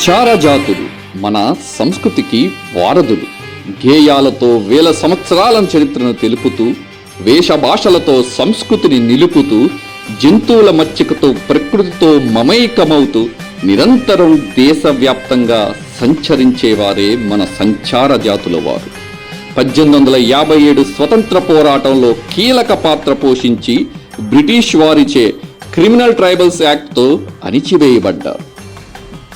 సంచార జాతులు మన సంస్కృతికి వారధులు. గేయాలతో వేల సంవత్సరాల చరిత్రను తెలుపుతూ వేషభాషలతో సంస్కృతిని నిలుపుతూ జంతువుల మచ్చికతో ప్రకృతితో మమైకమవుతూ నిరంతరం దేశవ్యాప్తంగా సంచరించేవారే మన సంచార జాతుల వారు. పద్దెనిమిది వందల యాభై ఏడు స్వతంత్ర పోరాటంలో కీలక పాత్ర పోషించి బ్రిటిష్ వారిచే క్రిమినల్ ట్రైబల్స్ యాక్ట్తో అణిచివేయబడ్డారు.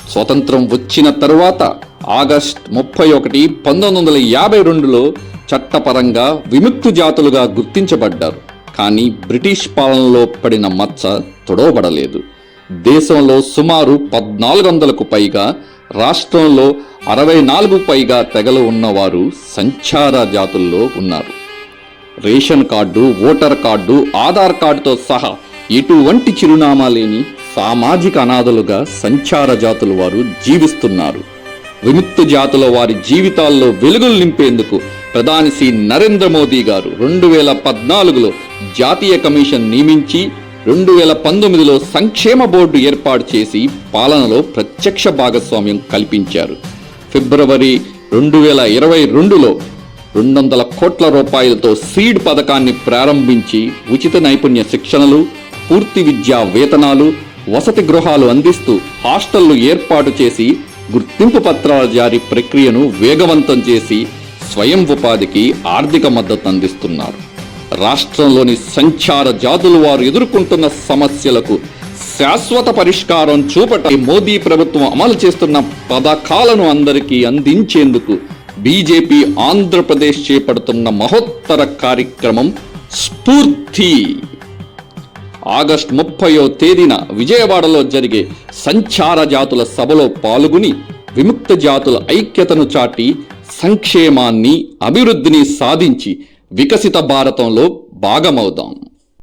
స్వతంత్రం వచ్చిన తరువాత ఆగస్ట్ ముప్పై ఒకటి పంతొమ్మిది వందల యాభై రెండులో చట్టపరంగా విముక్తు జాతులుగా గుర్తించబడ్డారు. కానీ బ్రిటిష్ పాలనలో పడిన మచ్చ తొడవబడలేదు. దేశంలో సుమారు పద్నాలుగు వందలకు పైగా రాష్ట్రంలో అరవై నాలుగు పైగా తెగలు ఉన్నవారు సంచార జాతుల్లో ఉన్నారు. Ration card voter card Aadhaar కార్డుతో సహా ఎటువంటి చిరునామా లేని సామాజిక అనాథలుగా సంచార జాతుల వారు జీవిస్తున్నారు. విముక్త జాతుల వారి జీవితాల్లో వెలుగులు నింపేందుకు ప్రధాని శ్రీ నరేంద్ర మోదీ గారు రెండు వేల పద్నాలుగులో జాతీయ కమిషన్ నియమించి రెండు వేల పంతొమ్మిదిలో సంక్షేమ బోర్డు ఏర్పాటు చేసి పాలనలో ప్రత్యక్ష భాగస్వామ్యం కల్పించారు. ఫిబ్రవరి రెండు వేల ఇరవై రెండులో రెండు వందల కోట్ల రూపాయలతో సీడ్ పథకాన్ని ప్రారంభించి ఉచిత నైపుణ్య శిక్షణలు పూర్తి విద్యా వేతనాలు వసతి గృహాలు అందిస్తూ హాస్టళ్ళు ఏర్పాటు చేసి గుర్తింపు పత్రాల జారీ ప్రక్రియను వేగవంతం చేసి స్వయం ఉపాధికి ఆర్థిక మద్దతు అందిస్తున్నారు. రాష్ట్రంలోని సంచార జాతులు వారు ఎదుర్కొంటున్న సమస్యలకు శాశ్వత పరిష్కారం చూపట మోదీ ప్రభుత్వం అమలు చేస్తున్న పథకాలను అందరికీ అందించేందుకు బీజేపీ ఆంధ్రప్రదేశ్ చేపడుతున్న మహోత్తర కార్యక్రమం స్ఫూర్తి. ఆగస్ట్ ముప్పయో తేదీన విజయవాడలో జరిగే సంచార జాతుల సభలో పాల్గొని విముక్త జాతుల ఐక్యతను చాటి సంక్షేమాన్ని అభివృద్ధిని సాధించి వికసిత భారతంలో భాగమవుదాం.